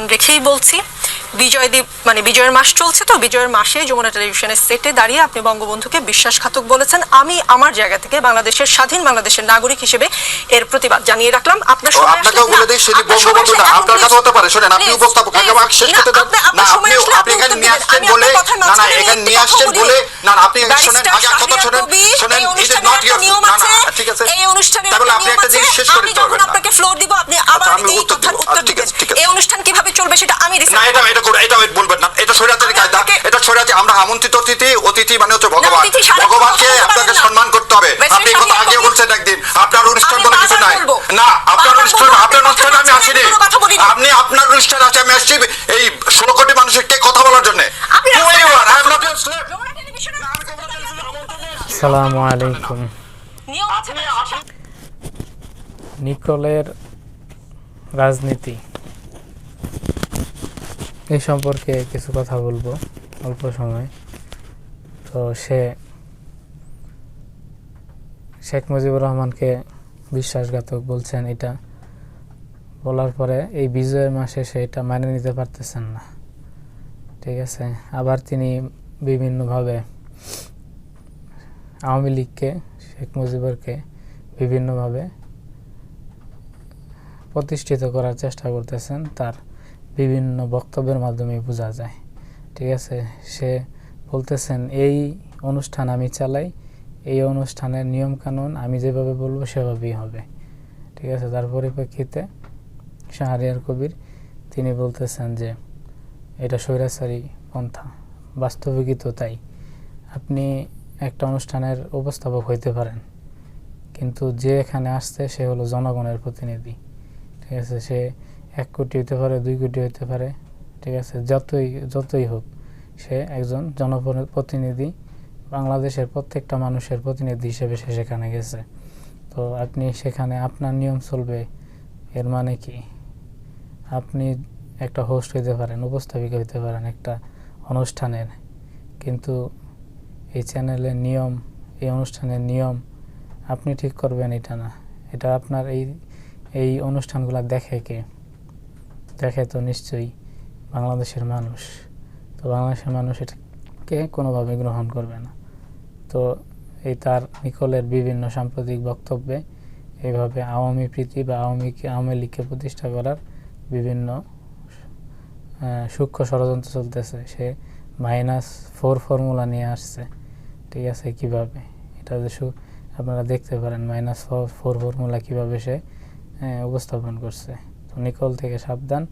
প্রমাণ রেখেই বলছি। বিজয় দীপ মানে বিজয়ের মাস চলছে তো বিজয়ের মাসে যমুনা টেলিভিশনের সেটে দাঁড়িয়ে আপনি বঙ্গবন্ধুকে বিশ্বাসঘাতক বলেছেন। আমি আমার জায়গা থেকে বাংলাদেশের স্বাধীন বাংলাদেশের নাগরিক হিসেবে এর প্রতিবাদ জানিয়ে রাখলাম। আপনার সময় আপনাকেও বলে সেটি বঙ্গবন্ধু না আপনার কাছে হতে পারে শোনেন আপনি উপস্থাপক আগে আমাকে শেষ করতে দেন। না আপনি আপনি এখানে নিয়ে আসছেন বলে না না এখানে নিয়ে আসছেন বলে। না না আপনি এখানে শোনেন আগে কথা শোনেন শোনেন ইট ইজ নট নিয়ম না না ঠিক আছে। এই অনুষ্ঠানের তাহলে আপনি একটা জিনিস শেষ আমি আমি না এটা এটা করে এটা বলবেন না। এটা আমি কায়দা। এটা আমরা আমন্ত্রিত অতিথি অতিথি মানে হচ্ছে ভগবান। ভগবানকে আপনাকে সম্মান করতে হবে। আপনি কথা আগে বলছেন একদিন। আপনার অনুষ্ঠান বলে কিছু নাই। না আপনার অনুষ্ঠান আপনার অনুষ্ঠানে আমি আসিনি। আপনি আপনার অনুষ্ঠানে আছে আমি আসছি। এই ষোলো কোটি মানুষের কে কথা বলার জন্য? Who are you? I am not your slave. Jamuna টেলিভিশনের আসসালামু আলাইকুম নিয়ম আছে নিকলের রাজনীতি এই সম্পর্কে কিছু কথা বলব, অল্প সময়। তো সে, শেখ মুজিবুর রহমানকে বিশ্বাসঘাতক বলছেন এটা। বলার পরে এই বিজয়ের মাসে সে এটা মানে নিতে পারতেছেন না। ঠিক আছে? আবার তিনি বিভিন্নভাবে আওয়ামী লীগকে, শেখ মুজিবুরকে বিভিন্নভাবে প্রতিষ্ঠিত করার চেষ্টা করতেছেন তার বিভিন্ন বক্তব্যের মাধ্যমে বোঝা যায়। ঠিক আছে? সে বলতেছেন, এই অনুষ্ঠান আমি চালাই, এই অনুষ্ঠানের নিয়মকানুন আমি যেভাবে বলব সেভাবেই হবে। ঠিক আছে? তার পরিপ্রেক্ষিতে শাহরিয়ার কবির তিনি বলতেছেন যে, এটা স্বৈরাচারী পন্থা, বাস্তবিকই তো তাই। আপনি একটা অনুষ্ঠানের উপস্থাপক হইতে পারেন, কিন্তু যে এখানে আসছে সে হলো জনগণের প্রতিনিধি। ঠিক আছে? সে এক কোটি হতে পারে, দুই কোটি হতে পারে, ঠিক আছে? যতই যতই হোক, সে একজন জনপ্রতিনিধি, বাংলাদেশের প্রত্যেকটা মানুষের প্রতিনিধি হিসেবে সে সেখানে গেছে। তো আপনি সেখানে আপনার নিয়ম চলবে, এর মানে কি? আপনি একটা হোস্ট হইতে পারেন, উপস্থাপিকা হইতে পারেন একটা অনুষ্ঠানের, কিন্তু এই চ্যানেলের নিয়ম, এই অনুষ্ঠানের নিয়ম আপনি ঠিক করবেন এটা না। এটা আপনার এই এই অনুষ্ঠানগুলো দেখে কে? দেখে তো নিশ্চয়ই বাংলাদেশের মানুষ। তো বাংলাদেশের মানুষ এটাকে কোনোভাবে গ্রহণ করবে না। তো এই তার নিকলের বিভিন্ন সাম্প্রতিক বক্তব্যে এইভাবে আওয়ামী প্রীতি বা আওয়ামীকে আওয়ামী লীগকে প্রতিষ্ঠা করার বিভিন্ন সূক্ষ্ম ষড়যন্ত্র চলতেছে। সে মাইনাস ফোর ফর্মুলা নিয়ে আসছে। ঠিক আছে, কীভাবে? এটা যে আপনারা দেখতে পারেন মাইনাস ফোর ফোর ফর্মুলা কীভাবে সে উপস্থাপন করছে। নিকল থেকে সাবধান।